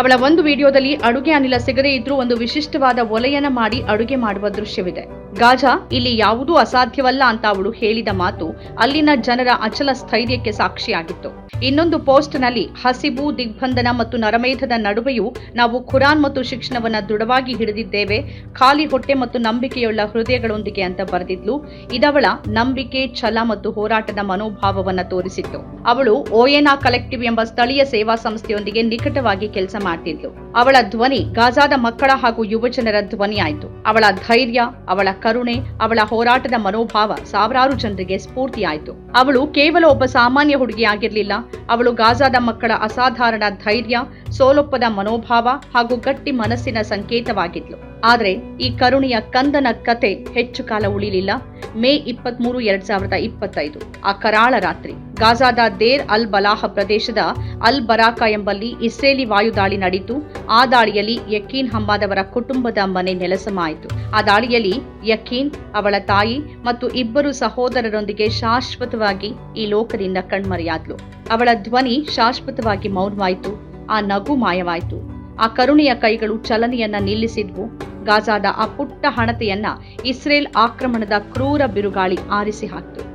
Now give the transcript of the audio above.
ಅವಳ ಒಂದು ವಿಡಿಯೋದಲ್ಲಿ ಅಡುಗೆ ಅನಿಲ ಸಿಗದೇ ಇದ್ರೂ ಒಂದು ವಿಶಿಷ್ಟವಾದ ಒಲೆಯನ್ನ ಮಾಡಿ ಅಡುಗೆ ಮಾಡುವ ದೃಶ್ಯವಿದೆ. ಗಾಜಾ, ಇಲ್ಲಿ ಯಾವುದೂ ಅಸಾಧ್ಯವಲ್ಲ ಅಂತ ಅವಳು ಹೇಳಿದ ಮಾತು ಅಲ್ಲಿನ ಜನರ ಅಚಲ ಸ್ಥೈರ್ಯಕ್ಕೆ ಸಾಕ್ಷಿಯಾಗಿತ್ತು. ಇನ್ನೊಂದು ಪೋಸ್ಟ್ನಲ್ಲಿ ಹಸಿಬು, ದಿಗ್ಬಂಧನ ಮತ್ತು ನರಮೇಧದ ನಡುವೆಯೂ ನಾವು ಖುರಾನ್ ಮತ್ತು ಶಿಕ್ಷಣವನ್ನ ದೃಢವಾಗಿ ಹಿಡಿದಿದ್ದೇವೆ, ಖಾಲಿ ಹೊಟ್ಟೆ ಮತ್ತು ನಂಬಿಕೆಯುಳ್ಳ ಹೃದಯಗಳೊಂದಿಗೆ ಅಂತ ಬರೆದಿದ್ಲು. ಇದವಳ ನಂಬಿಕೆ, ಛಲ ಮತ್ತು ಹೋರಾಟದ ಮನೋಭಾವವನ್ನ ತೋರಿಸಿತ್ತು. ಅವಳು ಓಯೆನಾ ಕಲೆಕ್ಟಿವ್ ಎಂಬ ಸ್ಥಳೀಯ ಸೇವಾ ಸಂಸ್ಥೆಯೊಂದಿಗೆ ನಿಕಟವಾಗಿ ಕೆಲಸ ಮಾಡ್ತಿದ್ಲು ಅವಳ ಧ್ವನಿ ಗಾಜಾದ ಮಕ್ಕಳ ಹಾಗೂ ಯುವಜನರ ಧ್ವನಿಯಾಯಿತು ಅವಳ ಧೈರ್ಯ, ಅವಳ ಕರುಣೆ, ಅವಳ ಹೋರಾಟದ ಮನೋಭಾವ ಸಾವಿರಾರು ಜನರಿಗೆ ಸ್ಫೂರ್ತಿಯಾಯಿತು. ಅವಳು ಕೇವಲ ಒಬ್ಬ ಸಾಮಾನ್ಯ ಹುಡುಗಿಯಾಗಿರ್ಲಿಲ್ಲ. ಅವಳು ಗಾಜಾದ ಮಕ್ಕಳ ಅಸಾಧಾರಣ ಧೈರ್ಯ ಸೋಲೊಪ್ಪದ ಮನೋಭಾವ ಹಾಗೂ ಗಟ್ಟಿ ಮನಸ್ಸಿನ ಸಂಕೇತವಾಗಿದ್ಲು. ಆದರೆ ಈ ಕರುಣಿಯ ಕಂದನ ಕತೆ ಹೆಚ್ಚು ಕಾಲ ಉಳಿಲಿಲ್ಲ. ಮೇ ಇಪ್ಪತ್ಮೂರು, ಎರಡ್ ಸಾವಿರದ ಇಪ್ಪತ್ತೈದು. ಆ ಕರಾಳ ರಾತ್ರಿ. ಗಾಜಾದ ದೇರ್ ಅಲ್ ಬಲಾಹ ಪ್ರದೇಶದ ಅಲ್ ಬರಾಕ ಎಂಬಲ್ಲಿ ಇಸ್ರೇಲಿ ವಾಯುದಾಳಿ ನಡೆಯಿತು ಆ ದಾಳಿಯಲ್ಲಿ ಯಕೀನ್ ಹಮ್ಮಾದವರ ಕುಟುಂಬದ ಮನೆ ನೆಲಸಮಾಯಿತು. ಆ ದಾಳಿಯಲ್ಲಿ ಯಕೀನ್, ಅವಳ ತಾಯಿ ಮತ್ತು ಇಬ್ಬರು ಸಹೋದರರೊಂದಿಗೆ ಶಾಶ್ವತವಾಗಿ ಈ ಲೋಕದಿಂದ ಕಣ್ಮರೆಯಾದ್ಲು. ಅವಳ ಧ್ವನಿ ಶಾಶ್ವತವಾಗಿ ಮೌನವಾಯಿತು. ಆ ನಗು ಮಾಯವಾಯಿತು. ಆ ಕರುಣೆಯ ಕೈಗಳು ಚಲನೆಯನ್ನ ನಿಲ್ಲಿಸಿದ್ವು. ಗಾಜಾದ ಆ ಪುಟ್ಟ ಹಣತೆಯನ್ನ ಇಸ್ರೇಲ್ ಆಕ್ರಮಣದ ಕ್ರೂರ ಬಿರುಗಾಳಿ ಆರಿಸಿ ಹಾಕಿತು.